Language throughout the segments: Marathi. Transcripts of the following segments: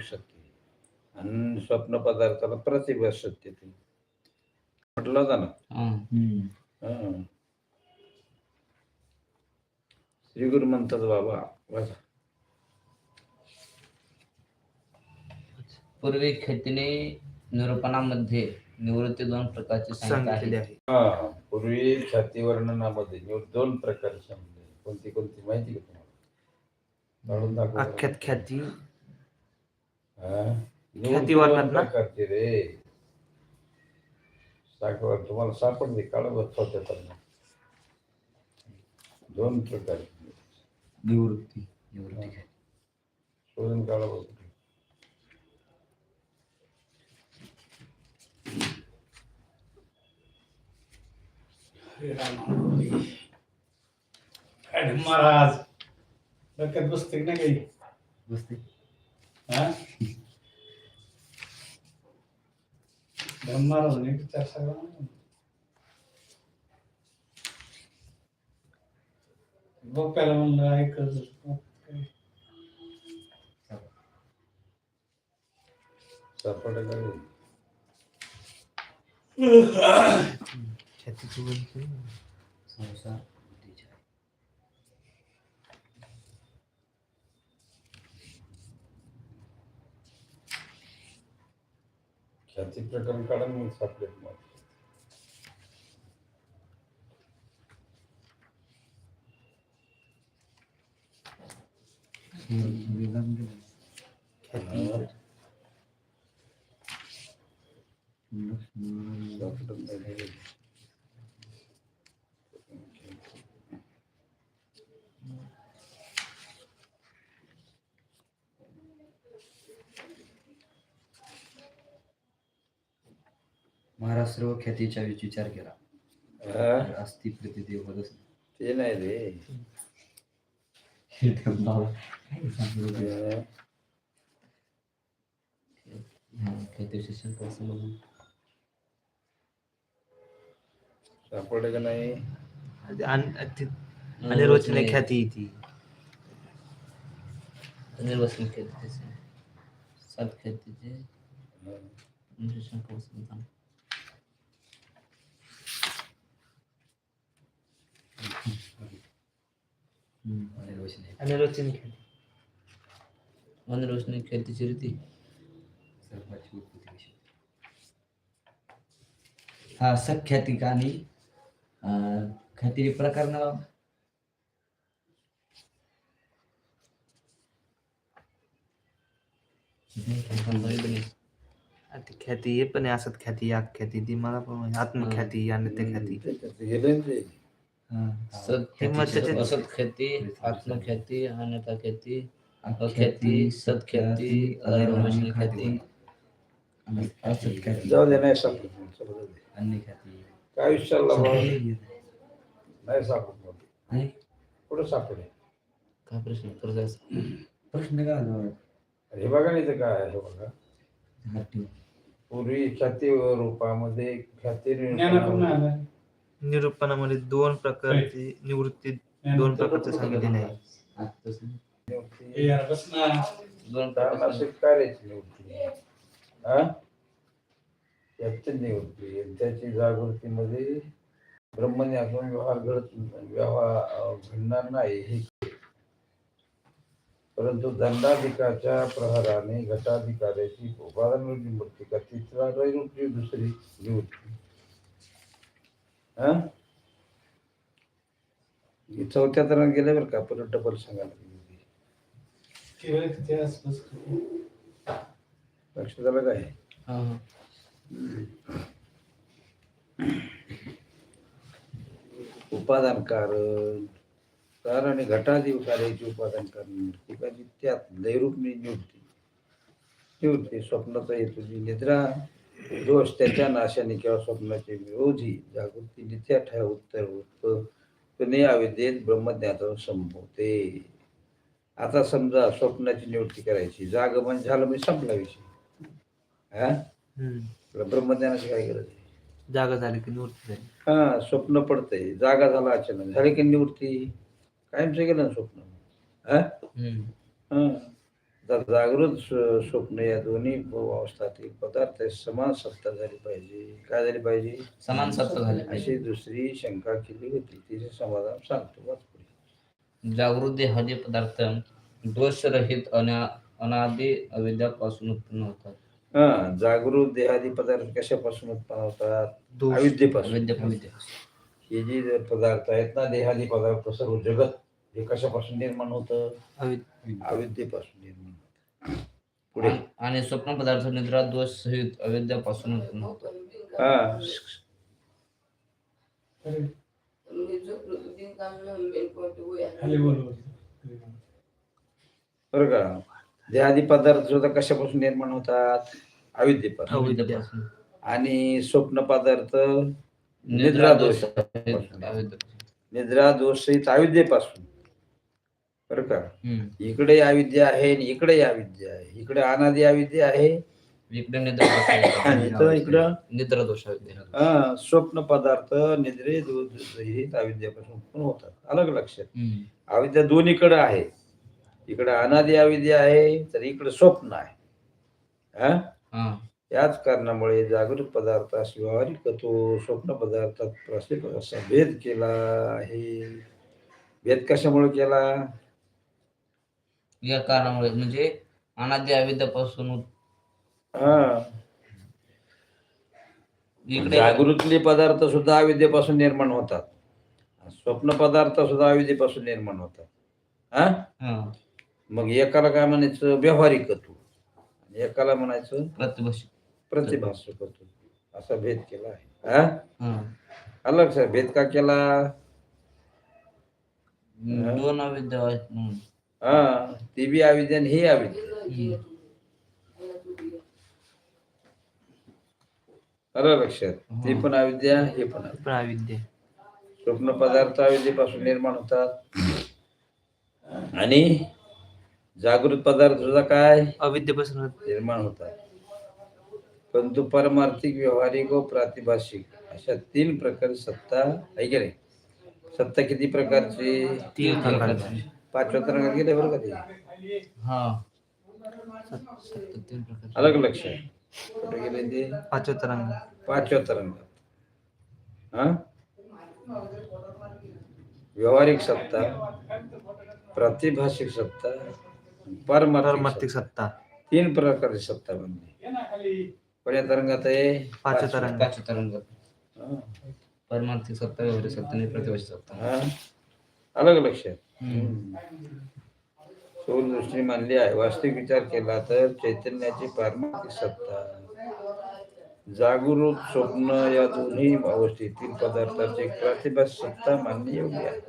सत्य आणि स्वप्न पदार्थाला प्रतिभा सत्य ते. म्हटलं होतं ना हं. हं. श्री गुरु म्हणतात बाबा वाचा. पूर्वी खेतीने निरूपणामध्ये निवृत्ती दोन प्रकारची सांगितली सांगितलेली आहे. आहे हा पूर्वी ख्याती वर्णनामध्ये दोन प्रकारचे समजले कोणती कोणती माहिती का तुम्हाला? काढून दाखव. बरं. अख्यात ख्याती हा? ख्याती निवृत्ती वर्णनात दोन ना? प्रकारचे रे साखर तुम्हाला सापडते काढत होत्या दोन प्रकार निवृत्ती निवृत्ती. शोधून महाराज डोक्यात बसते ना काही बसते हा महाराज विचार सगळा गोप्याला म्हणलं ऐकत सापडे काय ख्यातीची बोलते ख्याती प्रकरण काढून मग सापडे तुम्हाला हा. सापडत नाही. महाराज सर्व ख्यातीचा विचार केला? अस्थि प्रतिदेव होतच ते नाही. रे. हा. ख्याती का नाही? अनिर्वचनीय ख्याती आहे ती ख्यातीचे. सात ख्यातीचे. हा. शिक्षण समजून अनिर्वचनीय ख्याती अनिर्वचनीय ख्यातीची रीती हा सख्याती आणि ख्याती प्रकार ती ख्याती हे पण आहे असत ख्याती या ख्याती ती मला पण. आत्मख्याती आणि ते ख्याती त्याच्यात गेले ना ते मग त्याच्यात- असत ख्याती आत्मख्याती अन्यथा ख्याती अख्याती सत्ख्याती अनिर्वचनीय ख्याती जाऊ दे नाही सापडत मग, चला जाऊ दे. अन्य ख्याती काय विचारला भाऊ नाही सापडत? कुठं सापडे काय प्रश्न द्यायचा प्रश्न काय? हे बघा नाही तर काय आहे हे बघा. पूर्वी ख्याती रूपामध्ये ख्याती निरूपणामध्ये दोन प्रकारची निवृत्ती दोन प्रकारचे सांगितलेले आहे हात तसं. हे यार बस ना दोन धारणाशील कार्याची निवृत्ती. हा? त्याची निवृत्ती. आणि त्याची जागृतीमध्ये ब्रह्मज्ञातून व्यवहार घडत व्यवहार घडणार नाही हे परंतु दंडाधिकाच्या प्रहाराने घटाधिकाऱ्याची उपादान निवृत्ती का तिसरा नैवृत्ती दुसरी निवृत्ती. चौथ्या तरात गेले बरं का परत डबल सांगायला लक्षात आलं काय उपादान कारण कारण आणि घटाधिकाऱ्याचे उपादान कारण त्यात लयरूप निवृत्ती निवृत्ती स्वप्नाचा हेतूची निद्रा. दोष त्याच्या नाशाने किंवा स्वप्नाचे विरोधी जागृती नित्या ठेव उत्तर उत्पने अविद्येत ब्रह्मज्ञाता संभवते. आता समजा स्वप्नाची निवृत्ती करायची. जागमन झालं म्हणजे संपला विषय. हा? ब्रह्मज्ञानाची काय गरज आहे? जागा झाली की निवृत्ती झाली. हा स्वप्न पडतंय. जागा झाला अचानक. झाली की निवृत्ती? कायमचं गेलं ना स्वप्न. हा. आता जागृत स्व- स्वप्न या दोन्ही अवस्थातील पदार्थ समान सत्ता झाली पाहिजे. काय झाली पाहिजे? समान सत्ता झाली अशी दुसरी शंका केली होती. तिचे समाधान सांगतो. जागृत देहादी पदार्थ दोषरहित अना अनादि अविद्यापासून उत्पन्न होतात. हा जागृत देहादी पदार्थ कशापासून उत्पन्न होतात? अविद्येपासून. अविद्या. हे जे पदार्थ आहेत ना देहादी पदार्थ सर्व जगत हे कशापासून निर्माण होतं? अविद्या अविद्येपासून निर्माण होतं. पुढे. आणि- स्वप्न पदार्थ निद्रा दोष सहित अविद्यापासून उत्पन्न हा. बोलव बरं का? देहादी पदार्थ सुद्धा कशापासून निर्माण होतात? अविद्येपासून. अविद्यापासून. आणि स्वप्न पदार्थ निद्रा दोष निद्रा दोष सहित अविद्येपासून. बरं का. इकडे अविद्या आहे आणि इकडे अविद्या आहे. इकडे अनादी अविद्या आहे. इकडे निद्रा इकडं निद्रा दोष स्वप्न पदार्थ निद्रे सहित अविद्यापासून पण होतात. अलग लक्षात. अविद्या दोन्हीकडे आहे. इकडे अनादी अविद्या आहे तर इकडे स्वप्न आहे. हा? हा. याच कारणामुळे जागृत पदार्थास व्यावहारिक तो स्वप्न पदार्थात प्रसिद्ध असा भेद केला आहे. भेद कशामुळे केला? या कारणामुळे म्हणजे अनादि अविद्यापासून हा. इकडे जागृतले पदार्थ सुद्धा अविद्येपासून निर्माण होतात. स्वप्न पदार्थ सुद्धा अविद्येपासून निर्माण होतात. हा? मग एकाला काय म्हणायचं? व्यावहारिकत्व. आणि एकाला म्हणायचं? प्रतिभाषिक प्रतिभासकत्व असा भेद केला आहे. हा? हा. अलग सर भेद का केला? दोन अविद्या हा ती बी आणि ही लक्षात. ती पण अविद्या हे पण अविद्या. स्वप्न पदार्थ अविद्येपासून निर्माण होतात. आणि जागृत पदार्थ सुद्धा काय? अविद्येपासून निर्माण होतात. परंतु परमार्थिक व्यावहारिक व प्रातिभाषिक अशा तीन प्रकार सत्ता आहे की नाही सत्ता किती प्रकारची? तीन प्रकारचे. पाचव्या तरंगात गेले बरं का ते हा. सत्य तीन प्रकारचे अलग लक्ष कुठे गेले ते? पाचव्या तरंग पाचव्या तरंगात हा? व्यावहारिक सत्ता प्रातिभाषिक सत्ता परमार्थिक परमार्थिक सत्ता. सत्ता. तीन प्रकारची सत्ता बनली. कोण्या तरंगात आहे पाचव्या तरंग पाच तरंगात हा. परमार्थिक सत्ता व्यवहारिक सत्ता आणि प्रतिभाषिक सत्ता. हा. अलग लक्ष हम्म. स्थूल दृष्टी मानली आहे. वास्तविक विचार केला तर चैतन्याची पारमार्थिक सत्ता. जागृत स्वप्न या दोन्ही अवस्थेतील पदार्थाची प्रतिभास सत्ता मानणे योग्य आहे.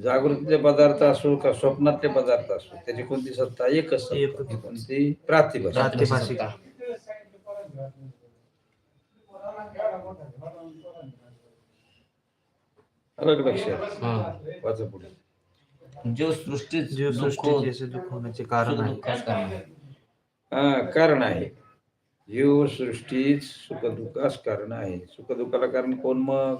जागृतीतले पदार्थ असो का स्वप्नातले पदार्थ असो त्याची कोणती सत्ता? एकच कोणती? प्रातिभाषिक अलग लक्ष हा. वाचा पुढे. जीव सृष्टीत दुःख सृष्टीचे असे दुःख होण्याचे कारण आहे. सुख-दुःखास कारण आहे. हा कारण आहे. जीव सृष्टीत सुख दुःखास कारण आहे. सुख दुःखाला कारण कोण मग?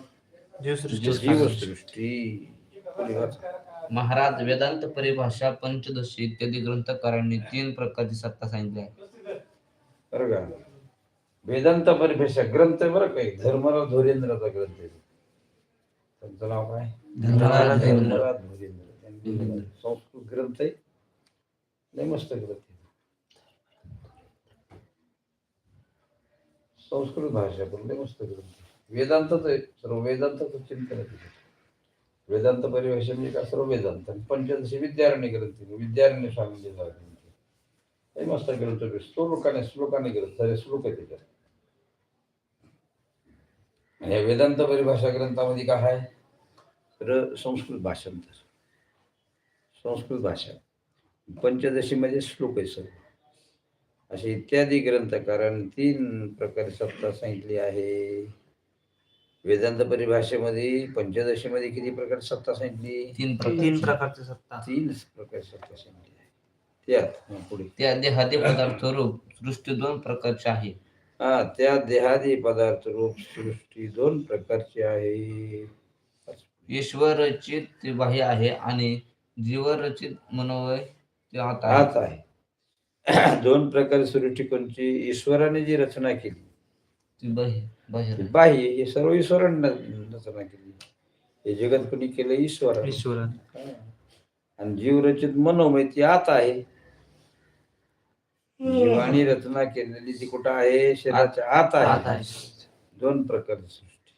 जीव सृष्टी. जीव सृष्टी. कोणी वाचा. महाराज वेदांत परिभाषा पंचदशी इत्यादी ग्रंथकारांनी तीन प्रकारची सत्ता सांगितली आहे. बरं का. वेदांत परिभाषा ग्रंथ आहे बरं काही धर्मराव धोरेंद्राचा ग्रंथ आहे. त्यांचं नाव काय संस्कृत ग्रंथ आहे. मस्त ग्रंथ संस्कृत भाषा पण मस्त ग्रंथ. वेदांतच आहे. सर्व वेदांताचं चिंतन आहे. वेदांत परिभाषा म्हणजे काय? सर्व वेदांत. आणि पंचदशी विद्यारण्य ग्रंथ. विद्यारण्य स्वामी लय मस्त ग्रंथ. श्लोकाने श्लोकाने ग्रंथ श्लोक आहे त्याच्यात. या वेदांत परिभाषा ग्रंथामध्ये काय आहे? तर संस्कृत भाषांतर संस्कृत भाषा. पंचदशी म्हणजे श्लोक आहे सर्व असे इत्यादी ग्रंथकारांनी तीन प्रकारे सत्ता सांगितली आहे. वेदांत परिभाषेमध्ये पंचदशीमध्ये किती प्रकार सत्ता सांगितली? तीन प्रकार. तीन प्रकारची सत्ता. तीन प्रकार सत्ता सांगितली आहे. त्यात पुढे. त्या देहादी पदार्थ रूप सृष्टी दोन प्रकारची आहे. हा त्या देहादी पदार्थ रूप सृष्टी दोन प्रकारची आहे. ईश्वर रचित बाह्य आहे आणि जीव रचित मनोवय ते आता आहे. हाच आहे. दोन प्रकारे सृष्टिकोनची ईश्वराने जी रचना केली. ती बाह्य आहे. बाह्य हे सर्व ईश्वराने रचना केली. हे जगत कोणी केलं? ईश्वर ईश्वरन. आणि जीव रचित मनोमय ती आत आहे. जीवाने रचना केलेली ती कुठं आहे शरीराच्या आत आत आहे. आहे. दोन प्रकारची सृष्टी.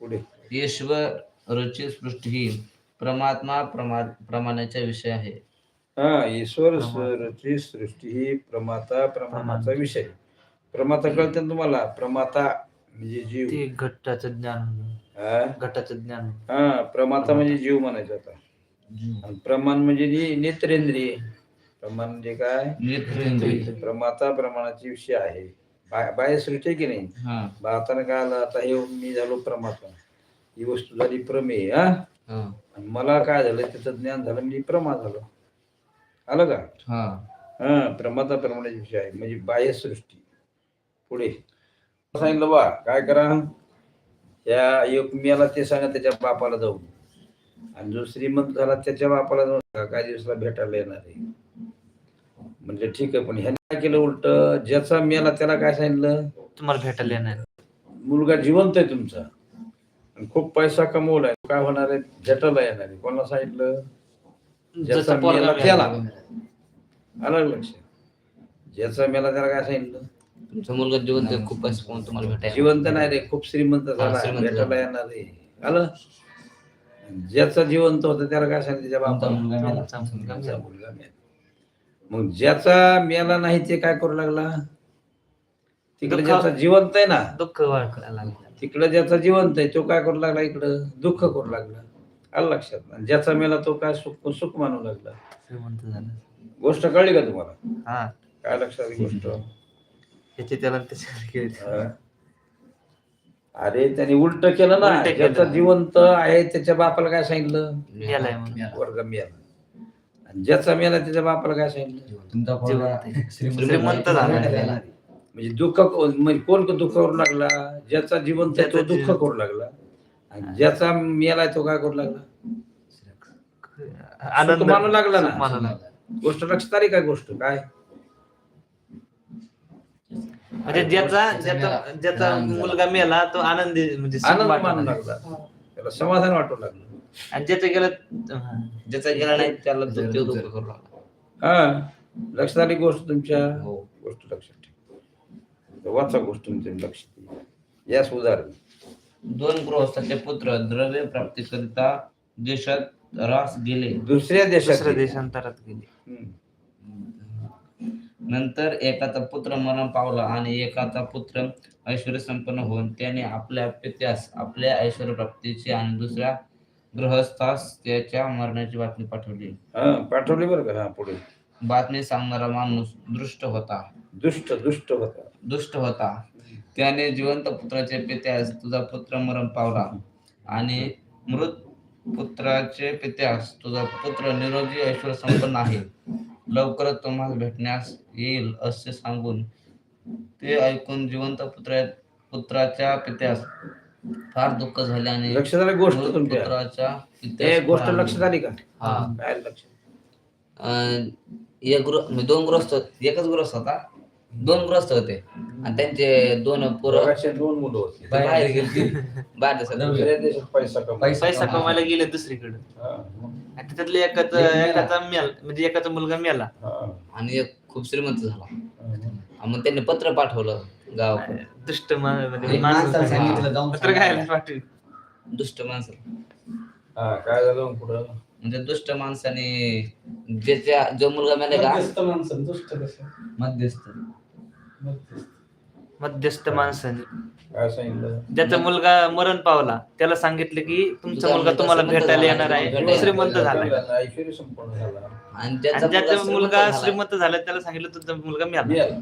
पुढे. ईश्वर रचित सृष्टी ही परमात्मा प्रमा प्रमाणाचा विषय आहे. हा ईश्वर. रचित सृष्टी ही प्रमाता प्रमाणाचा विषय. प्रमाता कळते ना तुम्हाला? प्रमाता म्हणजे जीव. ते घटाचं ज्ञान हा? घटाचं ज्ञान. हा प्रमाता म्हणजे जीव म्हणायचं आता. आणि प्रमाण म्हणजे जी नेत्रेंद्रिय. प्रमाण म्हणजे काय. प्रमाता प्रमाणाची विषय आहे. बा- बाह्य सृष्टी आहे की नाही? भारतानं काय आलं आता हे मी झालो प्रमाता. ही वस्तू झाली प्रमेय हा? मला काय झालं? त्याचं ज्ञान झालं मी प्रमा झालो. आलं का? हा. प्रमाता प्रमाणाचे विषय आहे. म्हणजे बाह्य सृष्टी. पुढे. सांगितलं बा काय करा? त्या एकमेला ते सांगा त्याच्या बापाला जाऊन. आणि जो श्रीमंत झाला त्याच्या बापाला जाऊन काय दिवसाला भेटायला येणार आहे. म्हणजे ठीक आहे पण ह्याने काय केलं उलट? ज्याचा मेला त्याला काय सांगितलं? तुम्हाला भेटायला येणार. मुलगा जिवंत आहे तुमचा. आणि खूप पैसा कमवलाय. काय होणार आहे? भेटायला येणार आहे. कोणाला सांगितलं? ज्याचा जसं मेला. त्याला. आलं लक्ष? ज्याचा मेला त्याला काय सांगितलं? तुमचा मुलगा जिवंत आहे, खूप पैसे कमवून तुम्हाला भेटायला जिवंत नाही रे खूप श्रीमंत झाला. श्रीमंत भेटायला झाला. येणार आहे. आलं? ज्याचा जिवंत होता त्याला काय सांगितलं? त्याच्या तुमचा बापाला? मुलगा मेला. तुमचा मुलगा मेला. मग ज्याचा मेला नाही ते काय करू लागला? तिकडे दुःख- ज्याचा जिवंत आहे ना दुःख लागलं. तिकडे ज्याचा जिवंत आहे तो काय करू लागला इकडं? दुःख करू लागला. आलं लक्षात? आणि ज्याचा मेला तो काय सुख सुख मानू लागला? श्रीमंत झालं. गोष्ट कळली का तुम्हाला? हा. काय लक्षात आली गोष्ट? त्याला. हा. अरे त्याने उलट केलं ना. उलटं केलं. ज्याचा जिवंत आहे त्याच्या बापाला काय सांगितलं? म्हणून. वर्ग मेला. ज्याचा मेला त्याच्या बापाला काय सांगितलं तुमचा पोरगा. श्रीमंत झाला. म्हणजे दुःख म्हणजे कोण दुःख करू लागला ज्याचा जिवंत आहे तो ज्याचा दुःख जीव- करू लागला आणि ज्याचा मेलाय तो काय करू लागला आनंद सुख मानू लागला ना. सुख मानू लागला. गोष्ट लक्षात आली काय गोष्ट काय म्हणजे ज्याचा ज्याचा ज्याचा. मुलगा मेला तो आनंदी म्हणजे सुख आनंद मानू लागला. लागला त्याला समाधान वाटू लागलं आणि ज्याचं गेलं. ज्याचा गेला नाही त्याला दुःख ते दुःख करू लागला. हा लक्षात आली गोष्ट तुमच्या? हो गोष्ट लक्षात ठेवा. गोष्ट तुमच्या लक्षात यास उदाहरण. दोन गृहस्थाचे पुत्र द्रव्य प्राप्तीकरिता देशात रास गेले. दुसऱ्या देशात दुसऱ्या देशांतरात गेले. हम्म. नंतर एकाचा पुत्र मरण पावला आणि एकाचा पुत्र ऐश्वर संपन्न होऊन त्याने आपल्या पित्यास आपल्या ऐश्वर प्राप्तीची आणि दुसऱ्या गृहस्थास त्याच्या मरणाची बातमी पाठवली. हा पाठवली बरं का? हा पुढे. बातमी सांगणारा माणूस दृष्ट होता. दुष्ट दुष्ट होता. दुष्ट होता. त्याने जिवंत पुत्राचे पित्यास तुझा पुत्र मरण पावला आणि मृत पुत्राचे पित्यास तुझा पुत्र निरोगी ऐश्वर संपन्न आहे. लवकरच तुम्हाला भेटण्यास येईल असे सांगून ते ऐकून जिवंत पुत्र पुत्राच्या पित्यास फार दुःख झाले आणि लक्षात आली गोष्ट तुमच्या. पुत्राच्या हे गोष्ट लक्षात आली का? हा. काय लक्षात अं, एक गृह म्हणजे दोन गृहस्थ एकच गृहस्थ होता? दोन गृहस्थ होते. आणि त्यांचे दोन पोरं दोन मुलं होती. बाहेर गेली. बाहेर देशात दुसऱ्या देशात पैसा कमवला. पैसा पैसा कमावा. कमायला गेले दुसरीकडे. हा, मग. आणि त्यातले एकाचा एक मेला. एकाचा मेल म्हणजे एकाचा मुलगा मेला. हा, आणि एक खूप श्रीमंत झाला. हा. आणि मग त्यांनी पत्र पाठवलं. गाव दुष्ट मा- म्हणजे माणसाला सांगितलं जाऊन दुष्ट माणसं. हा, काय झालं मग पुढं? म्हणजे दुष्ट माणसाने ज्याच्या जो मुलगा मेला का? मध्यस्थ माणसं दुष्ट कसं मध्यस्थ. मध्यस्थ. मध्यस्थ माणसाने. काय सांगितलं? ज्याचा मुलगा मरण पावला त्याला सांगितलं की तुमचा तुझा मुलगा मुलगा तुम्हाला श्रीमंत भेटायला झाला, येणार आहे. श्रीमंत संपन्न झाला. आणि ज्याचा आणि ज्याचा मुलगा श्रीमंत झाला, त्याला सांगितलं तुझा मुलगा मेला. मिळालं.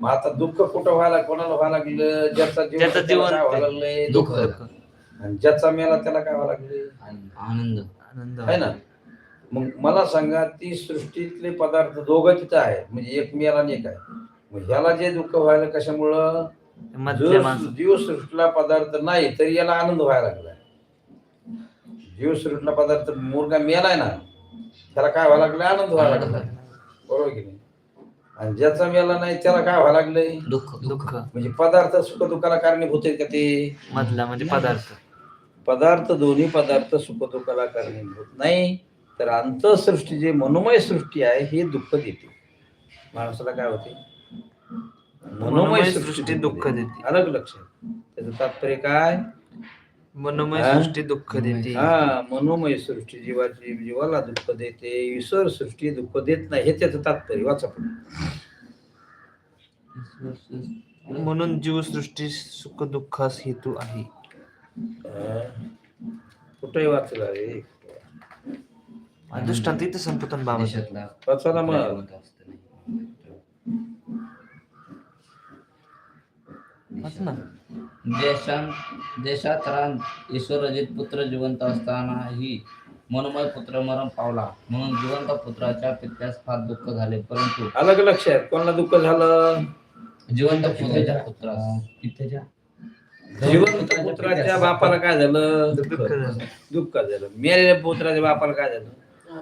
मग आता दुःख कुठं व्हायला कोणाला व्हायला लागलं? ज्याचा जीवन ज्याचा त्याला जीवन काय. व्हायला लागलंय? दुःख. आणि ज्याचा मेला त्याला काय व्हायला लागले आनंद. आनंद. आहे ना? मग मला सांगा ती सृष्टीतले पदार्थ दोघं तिथं आहे म्हणजे एक मेला आणि एक आहे. मग ह्याला जे दुःख व्हायला कशामुळं? मधल्या जो माणसं. जीव सृष्टीला पदार्थ नाही तरी याला आनंद व्हायला लागलाय. जीव सृष्टीला पदार्थ मुलगा मेलाय ना त्याला काय व्हायला लागलाय? आनंद व्हायला लागलाय. बरोबर की नाही? आणि ज्याचा मेला नाही त्याला काय व्हायला लागलंय? दुःख दुःख. म्हणजे पदार्थ सुख दुःखाला कारणीभूत आहेत का ते? मधला म्हणजे पदार्थ. पदार्थ दोन्ही पदार्थ सुख दुःखाला कारणीभूत नाही. तर अंतसृष्टी जे मनोमय सृष्टी आहे हे दुःख देते. माणसाला काय होते? मनोमय सृष्टी दुःख देते. अलग लक्षात त्याचं तात्पर्य काय? मनोमय? सृष्टी दुःख देते. हा मनोमय सृष्टी जीवाची जीवाला दुःख देते. ईश्वर सृष्टी दुःख देत नाही. हे त्याचं तात्पर्य. वाचा पुढे. म्हणून जीवसृष्टी सुख दुःखास हेतू आहे. कुठेही वाचला रे? दृष्टांत इथे संपतन बाबा. देशातला वाचा ना मग. वाच ना. देशां देशात रान ईश्वरजित पुत्र जिवंत असतानाही मनोमय पुत्र मरण पावला. म्हणून जिवंत पुत्राच्या पित्यास फार दुःख झाले. परंतु अलग लक्षात कोणाला दुःख झालं? जिवंत पुत्राच्या पुत्रास. पित्याच्या? जिवंत पुत्राच्या बापाला काय झालं? दुःख. झालं. दुःख झालं. मेलेल्या पुत्राच्या बापाला काय झालं?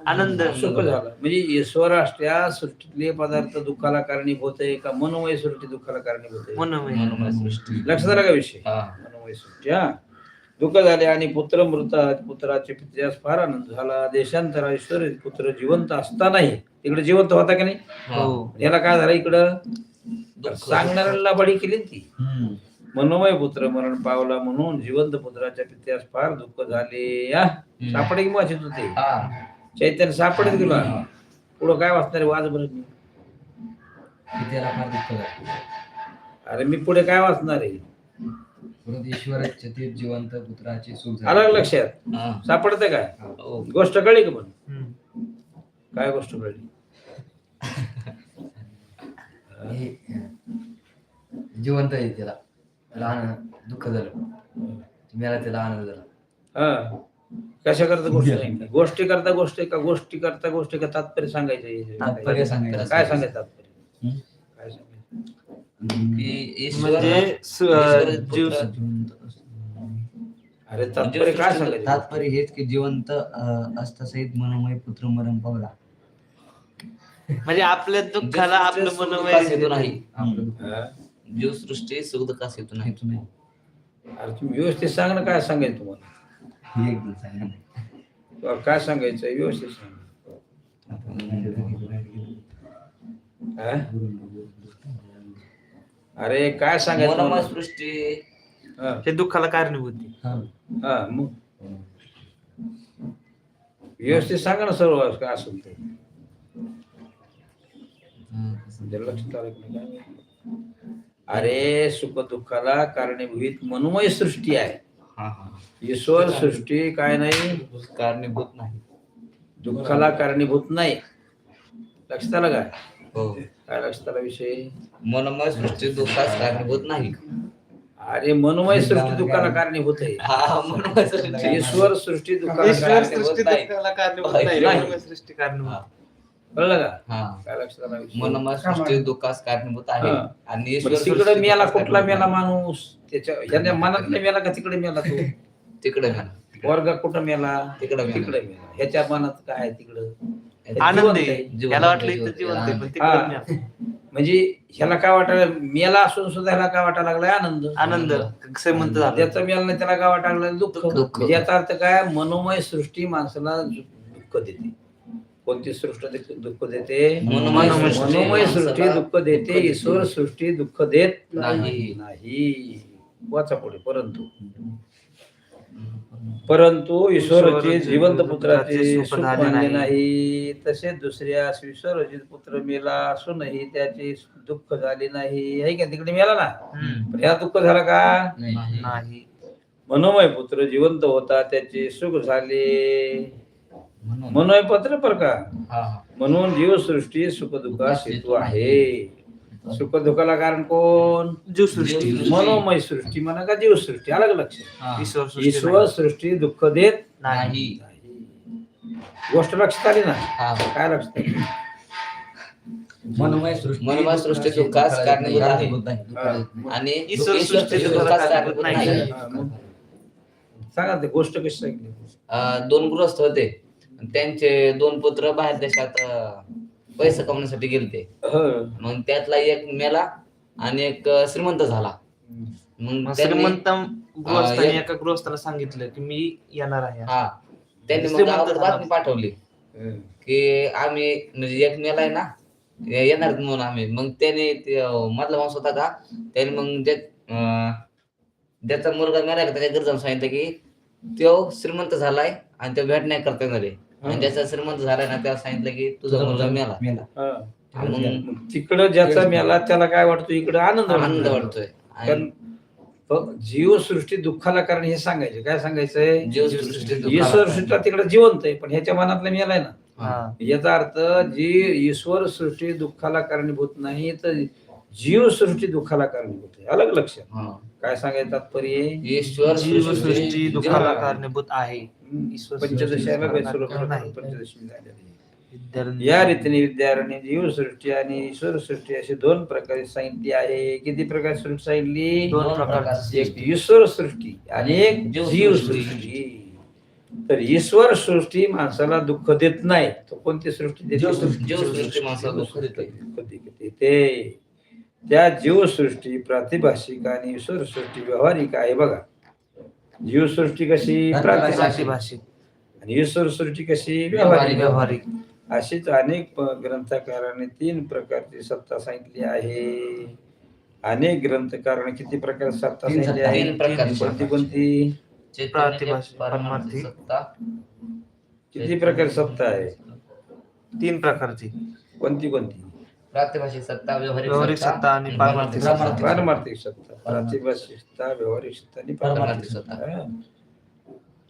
आनंद. सुख झालं. म्हणजे ईश्वराष्ट्या सृष्टीतले पदार्थ दुःखाला कारणीभूत आहे का मनोमय सृष्टी दुःखाला कारणीभूत आहे? मनोमय. सृष्टी. लक्षात आला का विषय? हा. मनोमय सृष्टी हा. दुःख झाले आणि पुत्र मृत पुत्राचे पित्यास फार आनंद झाला. देशांतरा ईश्वर पुत्र जिवंत असतानाही. तिकडे जिवंत होता का नाही? हो. याला काय झालं इकडं. सांगणाऱ्याला बडी केली ती. मनोमय पुत्र मरण पावला म्हणून जिवंत पुत्राच्या पित्यास फार दुःख झाले. या सापडे की वाचित होते? हा. चैतन्य सापडत गेलो पुढं काय वाचणार आहे? वाच बरं मी. फार दुःख झालं अरे मी पुढे काय वाचणार आहे? परंतु ईश्वराचे ते जिवंत पुत्राचे सुख अलग लक्षात? हा. सापडते काय? हो. गोष्ट कळली का पण. काय गोष्ट कळली? हे जिवंत आहे त्याला आनंद दुःख झालं. मला त्याला आनंद झाला. हा. कशा करता गोष्ट सांगितली? गोष्टी करता गोष्ट का गोष्टी करता गोष्टी का? तात्पर्य सांगायचं तात्पर्य सांगायचं. काय सांगायचं तात्पर्य. काय म्हणजे जिवंत असतं. अरे तात्पर्य काय सांगायचं? तात्पर्य हेच की जिवंत अं, असतासहित मनोमय पुत्र मरण पावला. म्हणजे आपल्या दुःखाला आपलं मनोमय हेतू नाही. दुःख? जीवसृष्टी सुख दुःखास हेतू नाही. हेतू नाही. अरे तुम्ही व्यवस्थित सांग ना काय सांगायचं तुम्हाला? तुला काय सांगायचं व्यवस्थित सांग हा? अरे काय सांगायचं मला? सृष्टी हा, हे दुःखाला कारणीभूत आहे. हा. हा, मग व्यवस्थित सांगा ना सर्व काय असेल ते जर लक्षात आलं की नाही काय? अरे सुख दुःखाला कारणीभूत मनोमय सृष्टी आहे ईश्वर सृष्टी काय नाही कारणीभूत नाही. दुःखाला कारणीभूत नाही. लक्षात आलं काय हो. काय लक्षात आला विषय? मनोमय सृष्टी दुःखास कारणीभूत नाही. अरे मनोमय सृष्टी दुःखाला कारणीभूत आहे. हा मनोमय सृष्टी ईश्वर सृष्टी दुःखाला सृष्टी कारणीभूत हा. कळलं का? हा. लक्षात आला? मनोमय सृष्टी दुःखास कारणीभूत आहे. आणि तिकडे मेला कुठला मेला. माणूस? त्याच्या याने मनात नाही मेला का तिकडे मेला तो? तिकडे मेला वर्ग कुठं मेला? तिकडे. तिकडे मेला. ह्याच्या मनात काय आहे तिकडं? आनंद जिवंत आहे. आहे. याला वाटलं जिवंत इथं जिवंत आहे पण हा. तिकडे नाही. म्हणजे ह्याला काय वाटायला मेला असून सुद्धा ह्याला काय वाटायला लागलाय? आनंद. आनंद. श्रीमंत झाला ज्याचा मेला नाही त्याला काय वाटायला लागलं दुःख. दुःख. म्हणजे याचा अर्थ काय? मनोमय सृष्टी माणसाला दु- दुःख देते. कोणती सृष्टी दु- दुःख देते? मनोमय सृष्टी मनोमय सृष्टी माणसाला दुःख देते. ईश्वर. सृष्टी दुःख देत नाही. नाही. वाचा पुढे परंतु. परंतु ईश्वराचे जिवंत पुत्राचे सुख मानले नाही. तसेच दुसऱ्या ईश्वराचे पुत्र मेला असूनही त्याचे दुःख झाले नाही. आहे का तिकडे मेला ना. पण ह्या दुःख झाला का? नाही. नाही. मनोमय पुत्र जिवंत होता त्याचे सुख झाले. मनोमय पत्र पर का? हा. हा म्हणून जीवसृष्टी सुख दुःखास हेतू आहे. सुख दुःखाला कारण कोण? जीवसृष्टी. मनोमय सृष्टी म्हणा का जीवसृष्टी. अलग लक्ष हा. ईश्वर सृष्टी ईश्वर सृष्टी दुःख देत नाही. गोष्ट लक्षात आली ना? हा. काय लक्षात आली? मनोमय सृष्टी मनोमय सृष्टी दुःखास कारणीभूत आहे. आणि ईश्वर सृष्टी दुःखास कारणीभूत नाही. हा. सांगा ते गोष्ट कशी सांगितली? दोन गृहस्थ होते. त्यांचे दोन पुत्र बाहेर देशात पैसे कमवण्यासाठी गेलते. मग त्यातला एक मेला आणि एक श्रीमंत झाला. मग श्रीमंत गृहस्थाने एक- एका गृहस्थाला सांगितलं की मी येणार आहे. हा. त्यांनी मग गावात. बातमी पाठवली. की आम्ही म्हणजे एक मेलाय ना ये- येणार म्हणून आम्ही. मग त्याने मधला माणूस होता का त्याने मग ज्याचा मुलगा मेला का त्याच्या घरी सांगितलं की तो श्रीमंत झालाय आणि तो भेट नाही करता येणार आहे. आणि ज्याचा श्रीमंत झालाय ना त्याला सांगितलं की तुझा मुलगा मेला. हं. मग मग तिकडं ज्याचा मेला त्याला काय वाटतो इकडं आनंद आनंद वाटतो वाटतोय. आणि जीवसृष्टी दुःखाला कारण हे सांगायचे. काय सांगायचंय? जीवसृष्टी ईश्वर सृष्टी तिकडे जिवंत आहे पण ह्याच्या मनातला मेलाय ना. हा. याचा अर्थ जी ईश्वर सृष्टी दुःखाला कारणीभूत नाही तर जीवसृष्टी दुःखाला कारणीभूत आहे अलग लक्षात हा. काय सांगायचं तात्पर्य? ईश्वर जीवसृष्टी दुःखाला जीव- कारणीभूत आहे. पंचदशी झालेली. विद्यार्थी- या रीतीने विद्यारण्य जीवसृष्टी आणि ईश्वर सृष्टी अशी दोन प्रकारे सांगितली आहे. किती प्रकार सृष्टी सांगितली? दोन प्रकारची. एक ईश्वर सृष्टी आणि एक जीवसृष्टी. तर ईश्वर सृष्टी माणसाला दुःख देत नाही. तो कोणती सृष्टी देते? दुःख देते. त्या जीवसृष्टी प्रातिभाषिक आणि ईश्वर सृष्टी व्यावहारिक आहे बघा. जीवसृष्टी कशी प्रातिभाषिक? प्रातिभाषिक. आणि ईश्वर सृष्टी कशी व्यावहारिक. व्यावहारिक? अशीच अनेक ग्रंथकारांनी तीन प्रकारची सत्ता सांगितली आहे. अनेक ग्रंथकारांनी किती प्रकार सत्ता सांगितली आहे? तीन प्रकारची कोणती कोणती? किती प्रकार सत्ता आहे? तीन प्रकारची. कोणती कोणती? प्रातिभाषिक सत्ता व्यावहारिक सत्ता आणि पारमार्थिक सत्ता. पारमार्थिक सत्ता प्रातिभाषिक सत्ता व्यावहारिक सत्ता आणि पारमार्थिक सत्ता. हा.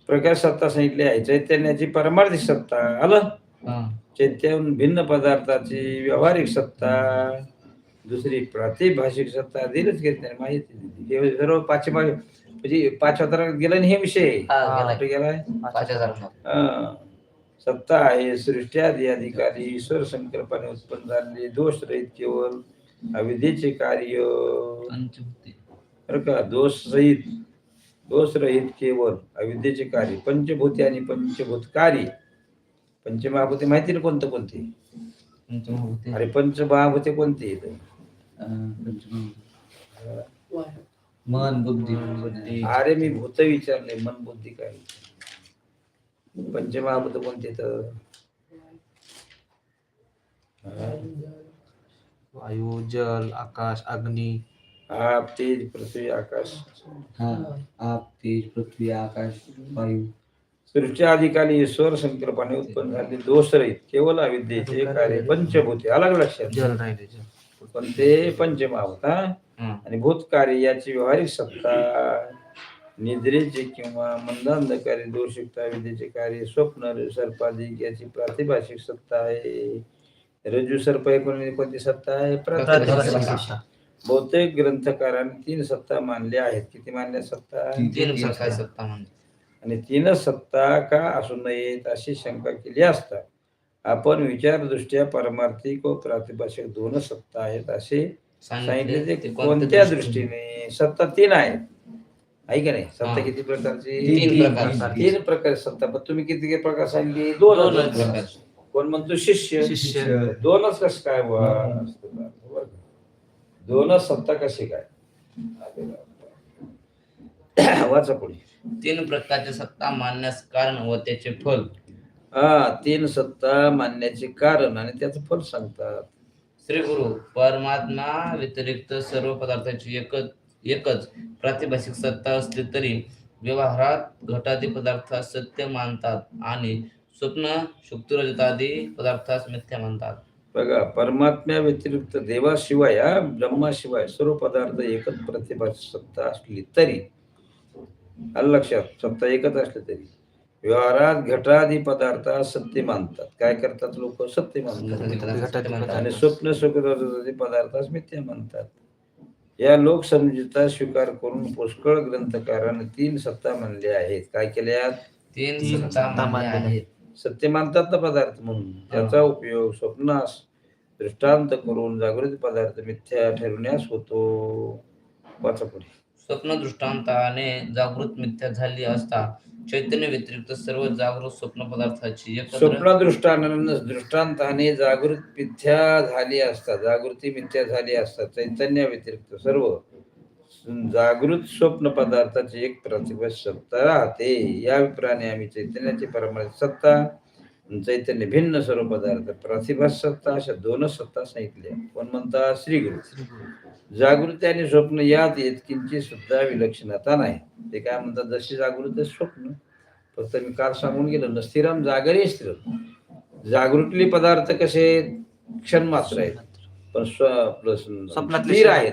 प्रकार सत्ता सांगितली आहे चैतन्याची पारमार्थिक सत्ता आलं हा. चैत्याहून भिन्न पदार्थाची व्यावहारिक सत्ता दुसरी प्रातिभाषिक सत्ता दिलंच घेत नाही माहिती दिली हे सर्व पाचव्या म्हणजे पाचव्या तरात गेला हे विषय गेलाय पाच हजार मग. हा. सत्ता आहे सृष्ट्यादी अधिकारी ईश्वर संकल्पाने उत्पन्न झालेले दोष रहित केवळ अविद्येचे कार्य. बरं का? दोष रहित दोष रहित केवळ अविद्येचे कार्य. पंचभूते आणि पंचभूत कार्य पंचमहाभूते माहिती ना कोणतं कोणते. अरे पंचमहाभूते कोणते? आहेत? मन बुद्धी बुद्धी. अरे मी भूत विचारले मन बुद्धी काय? पंचमहाभूत कोणते तर. वायू जल आकाश अग्नी. आप तेज पृथ्वी आकाश. आप तेज पृथ्वी आकाश वायू. सृष्टी अधिकाली ईश्वर संकल्पाने उत्पन्न झाले दोष रहित केवळ अविद्येचे कार्य पंचभूते. अलग लक्षात जल राहिले पण ते पंचमहाभूत हा. आणि भूतकार्य याची व्यवहारिक सत्ता. निद्रेचे किंवा मंदांधकारी दोषयुक्त विद्येचे कार्य स्वप्न सर्पाधिक याची प्रातिभाषिक सत्ता आहे. रज्जू सर्प हे कोणी कोणती सत्ता आहे. प्रातिभाषिक. बहुतेक ग्रंथकारांनी तीन सत्ता मानल्या आहेत. किती मानल्या सत्ता? तीन सत्ता. म्हणजे आणि तीनच सत्ता का असू नयेत अशी शंका केली असता. आपण विचारदृष्ट्या पारमार्थिक व प्रातिभाषिक दोनच सत्ता आहेत असे सांगितले. कोणत्या दृष्टीने? सत्ता तीन आहेत. आहे का नाही? सत्ता. किती प्रकारची? तीन प्रकारची. तीन प्रकारची सत्ता. पण तुम्ही किती प्रकार सांगितले? दोन प्रकारची. कोण म्हणतो? शिष्य. शिष्य. दोनच कस काय? दोनच सत्ता कशी काय? वाचा पुढे. तीन प्रकारच्या सत्ता मानण्यास कारण व त्याचे फल. हा तीन सत्ता मानण्याचे कारण आणि त्याचं फल सांगतात. श्री गुरु परमात्मा व्यतिरिक्त सर्व पदार्थाची एकच एकच प्रातिभाषिक सत्ता असली तरी व्यवहारात घटादी पदार्थास सत्य मानतात आणि स्वप्न शुक्तिरजतादी पदार्थास मिथ्या मानतात. बघा परमात्म्या व्यतिरिक्त देवाशिवाय ब्रह्माशिवाय सर्व पदार्थ एकच प्रतिभाची सत्ता असली तरी लक्षात? सत्ता एकच असली तरी. व्यवहारात घटादी पदार्थ सत्य मानतात. काय करतात लोक? सत्य मानतात. मानतात. आणि स्वप्न सुखदादी पदार्थास मिथ्या म्हणतात या लोक समजुता स्वीकार करून पुष्कळ ग्रंथकारांनी तीन सत्ता मानल्या आहेत. काय केल्या तीन सत्ता मानल्या आहेत. सत्य मानतात ना पदार्थ म्हणून. त्याचा उपयोग स्वप्नास दृष्टांत करून जागृत पदार्थ मिथ्या ठरवण्यास होतो. वाचा पुढे. स्वप्न दृष्टांताने जागृत मिथ्या झाली असता चैतन्य व्यतिरिक्त सर्व जागृत स्वप्न पदार्थाची स्वप्न दृष्टान दृष्टांताने जागृत मिथ्या झाली असता जागृती मिथ्या झाली असता चैतन्य व्यतिरिक्त सर्व जागृत स्वप्न पदार्थाची एक प्रतिभा सत्ता राहते. या अभिप्रायाने आम्ही चैतन्याची परमार्थ सत्ता चैतन्य भिन्न सर्व पदार्थ प्रतिभा सत्ता अशा दोनच सत्ता सांगितल्या. पण म्हणतात श्रीगुरु. जागृती आणि स्वप्न यात येतकींची सुद्धा विलक्षणता नाही. ते काय म्हणतात? जशी जागृत स्वप्न. फक्त मी काल सांगून गेलो न स्थिरम जागरी स्थिर जागृतले पदार्थ कसे? क्षण मात्र आहेत. पण स्थिर. आहेत.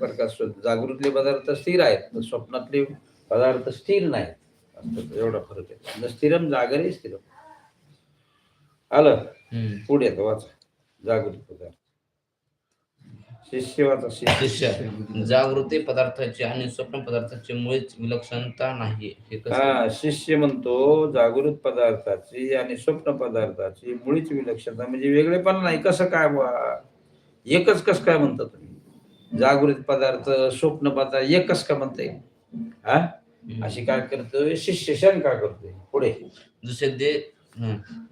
बरं का स्व- जागृतले पदार्थ स्थिर आहेत पण स्वप्नातले पदार्थ स्थिर नाहीत. एवढा फरक आहे. न स्थिरम जागरी स्थिरम आलं. पुढे येतं वाचा. जागृत पदार्थ. शिष्य वाचा शिष्य. जागृती पदार्थाची आणि स्वप्न पदार्थाची मुळीच विलक्षणता नाही हे शिष्य म्हणतो जागृत पदार्थाची आणि स्वप्न पदार्थाची मुळीच विलक्षणता म्हणजे वेगळेपण नाही. कसं काय एकच कस काय म्हणता तुम्ही? जागृत पदार्थ स्वप्न पदार्थ एकच का म्हणता येईल हा. अशी काय करतोय? शिष्य शंका करतोय? पुढे. दुसरे.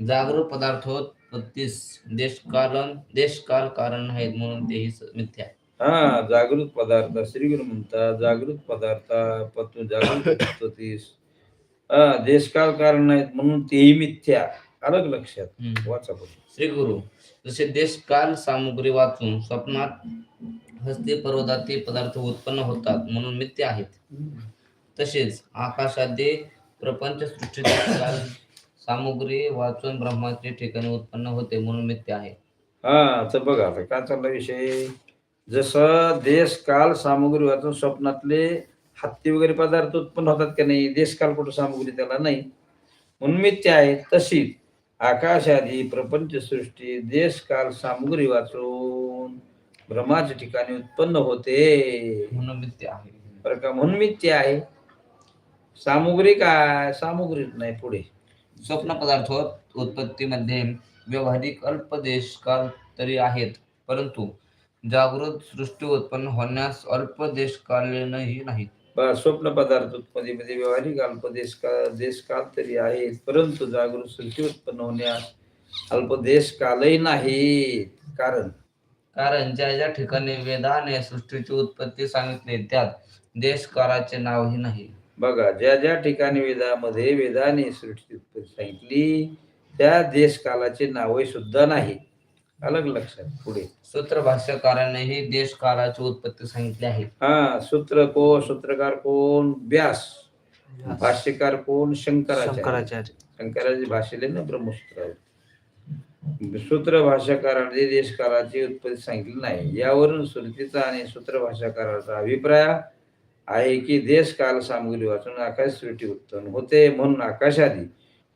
जागरूक पदार्थोत्पत्तीस देश कारण देश काल कारण आहेत म्हणून तेही मिथ्या. हा जागृत पदार्थ श्रीगुरु म्हणतात जागृत पदार्थ पत्तू जागृत पद्धतीस हा देशकाल कारण नाहीत म्हणून तेही मिथ्या. अलग लक्षात? हम्म. वाचा. श्री गुरु जसे देश काल सामुग्री वाचून स्वप्नात हस्ती पर्वतातील पदार्थ उत्पन्न होतात म्हणून मिथ्या आहेत. तसेच आकाशादी प्रपंच सृष्टीतील काल सामुग्री वाचून ब्रह्माचे ठिकाणी उत्पन्न होते म्हणून मिथ्या आहे. हा तर बघा आता काय चालला विषय? जसं देश काल सामुग्री वाचून स्वप्नातले हत्ती वगैरे पदार्थ उत्पन्न होतात का नाही देश काल कुठं सामुग्री त्याला नाही. म्हणून मिथ्या आहे तशीच आकाश आदी प्रपंच सृष्टी देश काल सामुग्री वाचून ब्रह्माच्या ठिकाणी उत्पन्न होते. म्हणून मिथ्या आहे. बरं का म्हणून मिथ्या आहे. सामुग्री काय? सामुग्रीच नाही पुढे. स्वप्न पदार्थ उत्पत्तीमध्ये व्यावहारिक अल्पदेश काल तरी आहेत परंतु जागृत सृष्टी उत्पन्न होण्यास अल्पदेश कालीनही नाहीत. स्वप्न पदार्थ उत्पत्तीमध्ये व्यावहारिक अल्पदेश काळ देश काल तरी आहेत परंतु जागृत सृष्टी उत्पन्न होण्यास अल्पदेश कालही नाही कारण? कारण ज्या ज्या ठिकाणी वेदाने सृष्टीची उत्पत्ती सांगितली त्यात देश काळाचे नावही नाही. बघा ज्या ज्या ठिकाणी वेदामध्ये वेदाने सृष्टी उत्पत्ती सांगितली त्या देश कालाचे नावे सुद्धा नाही. अलग लक्षात पुढे. सूत्र भाष्यकारानेही देश काळाची उत्पत्ती सांगितली आहे. हा सूत्र कोण? सूत्रकार कोण? व्यास. भाष्यकार कोण? शंकराचार्य. शंकराचार्य. शंकराची भाषेले ना ब्रह्मसूत्र. सूत्र भाषाकाराने देश कालाची उत्पत्ती सांगितली नाही. यावरून श्रुतीचा आणि सूत्र भाषाकाराचा अभिप्राय आहे की देश काल सामग्री वाचून आकाश सृष्टी उत्पन्न होते म्हणून आकाशादी.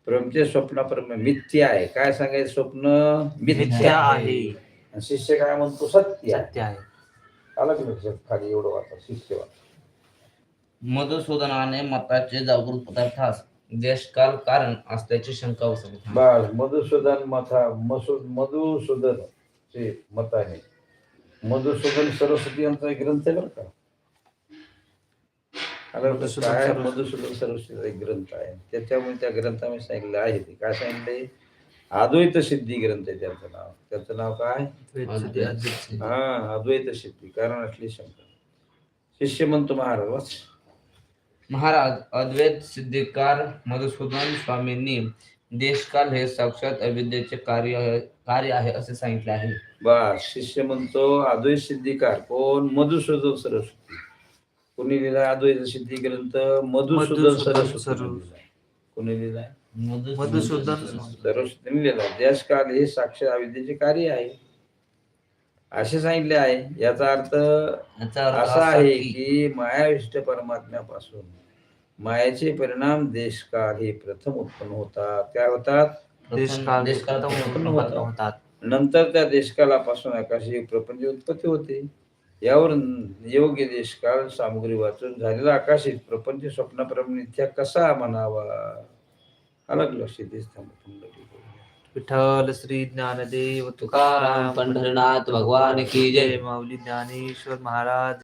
प्रमचे स्वप्नाप्रम मिथ्या आहे. काय सांगायचं स्वप्न? मिथ्या आहे. शिष्य काय म्हणतो? सत्य आहे. सत्य आहे. अलग लक्षात खाली एवढं वाचा शिष्य वाचा. मधुसूदनाने मताचे जागृत पदार्थास देशकाल कारण असल्याची शंका उसळली. बाळ मधुसूदन मथा मसू मधुसूदन चे मताने मधुसूदन सरस्वती यांचा ग्रंथ आहे बरं का? आलं काय. मधुसूदन सरस्वतीचा एक ग्रंथ आहे. त्याच्यामुळे त्या ग्रंथामध्ये सांगितलं आहे ते. काय सांगितलंय? अद्वैत सिद्धी ग्रंथ आहे त्याचं नाव. त्याचं नाव काय. हा अद्वैत सिद्धी. कारण असली शंकर शिष्य म्हणतो महाराज. महाराज अद्वैत सिद्धिकार मधुसूदन स्वामींनी देशकाल हे साक्षात अविद्येचे कार्य कार्य आहे असे सांगितले आहे. बा शिष्य म्हणतो अद्वैत सिद्धिकार. कोण? मधुसूदन सरस्वती. कोणी लिहिला अद्वैत सिद्धी ग्रंथ मधुसूदन मधुसूदन सरस्वती. कोणी लिहिलाय मधुसूदन सरस्वतीने हे साक्षात अविद्येचे कार्य आहे. असे सांगितले आहे. याचा अर्थ याचा अर्थ असा आहे की मायाविष्ट परमात्म्यापासून मायाचे परिणाम देशकाल हे प्रथम उत्पन्न होतात. काय होतात? देशकाल देशकाल उत्पन्न होत- होतात. नंतर त्या देशकालापासून आकाशी प्रपंच उत्पत्ती होते. यावरून योग्य देशकाल सामग्री वाचून झालेला आकाशित प्रपंच स्वप्नाप्रमाणे मिथ्या कसा म्हणावा? अलग लक्ष देश विठ्ठल श्री ज्ञानदेव तुकाराम पंढरीनाथ भगवान की जय माऊली ज्ञानेश्वर महाराज.